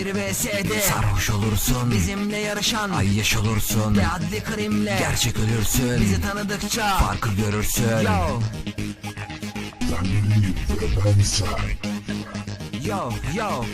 Bir VS'de Sarhoş olursun. Bizimle yarışan. Ay yaş olursun. Ve adli krimle Gerçek ölürsün. Bizi tanıdıkça. Farkı görürsün. Yo. Yo yo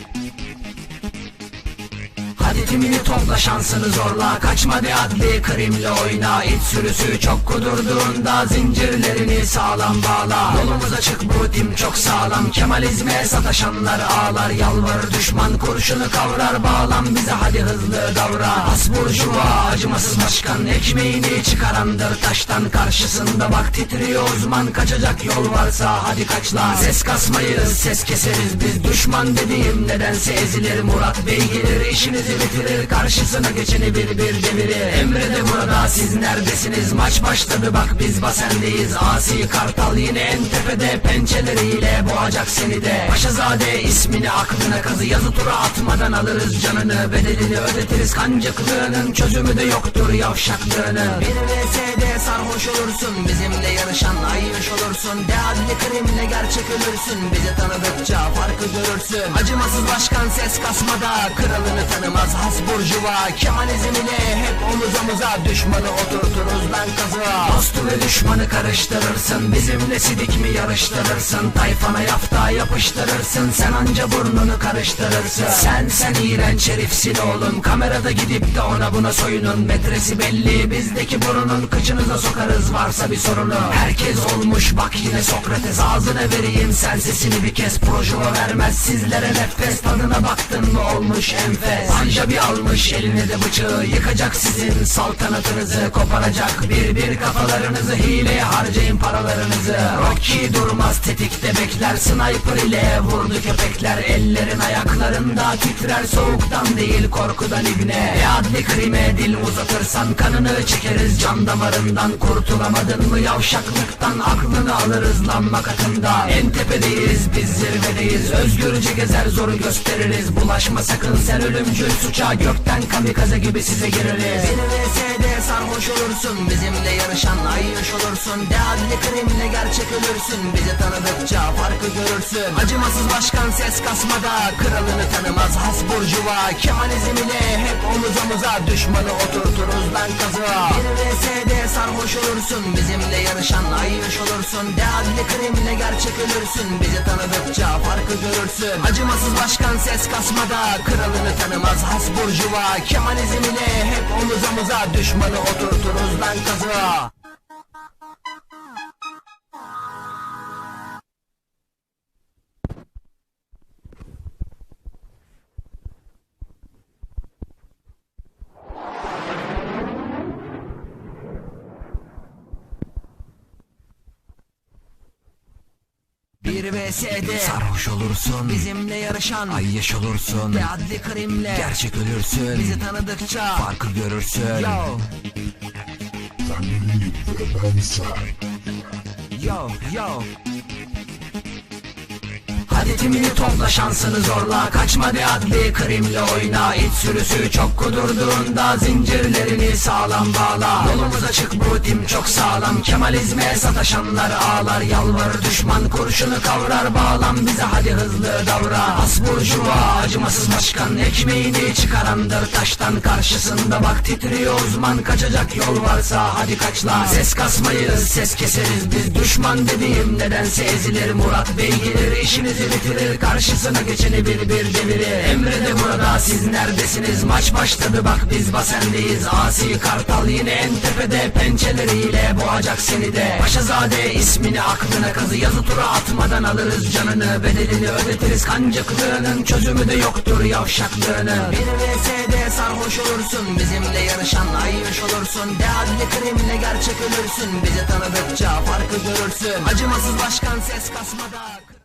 Hadi timini topla şansını zorla. Kaçma de adli krimle oyna. İç sürüsü çok kudurduğunda Zincirlerini sağlam bağla. Yolumuz açık bu tim çok sağlam. Kemalizme sataşanlar ağlar. Yalvar düşman kurşunu kavrar. Bağlan bize hadi hızlı davra. Asburjuva acımasız başkan. Ekmeğini çıkarandır taştan Karşısında. Bak titriyor uzman Kaçacak yol varsa hadi kaçla. Ses kasmayız ses keseriz. Biz Düşman dediğim nedense ezilir. Murat Bey gelir işinizi bitirir Karşısına geçeni bir bir devirir Emrede burada siz neredesiniz? Maç başladı bak biz basendeyiz. Asi Kartal yine en tepede Pençeleriyle boğacak seni de. Paşazade ismini aklına kazı Yazı tura atmadan alırız canını. Bedelini ödetiriz kancıklığının Çözümü de yoktur yavşaklığını. Bir VS'de sarhoş olursun Bizimle yarışan ayyaş olursun. De adli krimle gerçek ölürsün Bizi tanıdıkça farkı görürsün. Acımasız başkan ses kasmada Kralını tanımaz has burjuva Kemalizm ile hep omuz omuza Düşmanı oturturuz lan kazığa Dostu ve düşmanı karıştırırsın Bizimle sidik mi yarıştırırsın? Tayfana yafta yapıştırırsın Sen anca burnunu karıştırırsın. Sen sen iğrenç herifsin oğlum Kamerada gidip de ona buna soyunun. Metresi belli bizdeki burunun Kıçınıza sokarız varsa bir sorunu. Herkes olmuş bak yine Sokrates Ağzına vereyim sen sesini bir kez Projova vermez sizlere nefes Tadına baktın mı olmuş enfes Anca bir almış eline de bıçağı Yıkacak sizin. Saltanatınızı Koparacak bir bir kafalarınızı Hileye harcayın paralarınızı. Rocky durmaz tetikte bekler Sniper ile vurdu köpekler. Ellerin ayaklarında titrer Soğuktan değil korkudan ibne. E adli krime dil uzatırsan Kanını çekeriz. Can damarından Kurtulamadın mı? Yavşaklıktan Aklını alırız lan makatında. En tepedeyiz biz zirvedeyiz. Özgürce gezer zoru gösteririz. Bulaşma sakın sen ölümcül suça Gökten kamikaze gibi size gireriz Bir VS'de sarhoş olursun Bizimle yarışan ayyaş olursun. De adli krimle gerçek ölürsün Bizi tanıdıkça farkı görürsün. Acımasız başkan ses kasmada Kralını tanımaz has burjuva Kemalizm ile hep omuz omuza Düşmanı oturturuz lan kazığa. Bir VS'de sarhoş olursun Bizimle yarışan ayyaş olursun. De adli krimle gerçek ölürsün Bizi tanıdıkça farkı görürsün. Acımasız başkan ses kasmada Kralını tanımaz has burjuva Kemalizm ile hep omuz omuza Düşmanı oturturuz lan kazığa Bir VS'de Sarhoş olursun Bizimle yarışan Ay yaş olursun Ve adli krimle Gerçek ölürsün Bizi tanıdıkça Farkı görürsün. Yo. Yo yo Hadi timini topla şansını zorla. Kaçma de adli krimle oyna. İç sürüsü çok kudurduğunda Zincirlerini sağlam bağla. Yolumuz açık bu tim çok sağlam. Kemalizme sataşanlar ağlar. Yalvar düşman kurşunu kavrar. Bağlan bize hadi hızlı davra. Asburjuva acımasız başkan. Ekmeğini çıkarandır taştan Karşısında. Bak titriyor uzman Kaçacak yol varsa hadi kaçla. Ses kasmayız ses keseriz. Biz Düşman dediğim nedense ezilir. Murat Bey gelir işinizi bitirir Karşısına geçeni bir bir devirir Emrede burada siz neredesiniz? Maç başladı bak biz basendeyiz. Asi Kartal yine en tepede Pençeleriyle boğacak seni de. Paşazade ismini aklına kazı Yazı tura atmadan alırız canını. Bedelini ödetiriz kancıklığının Çözümü de yoktur yavşaklığını Bir VS'de sarhoş olursun Bizimle yarışan ayyaş olursun. De adli krimle gerçek ölürsün Bizi tanıdıkça farkı görürsün. Acımasız başkan ses kasmada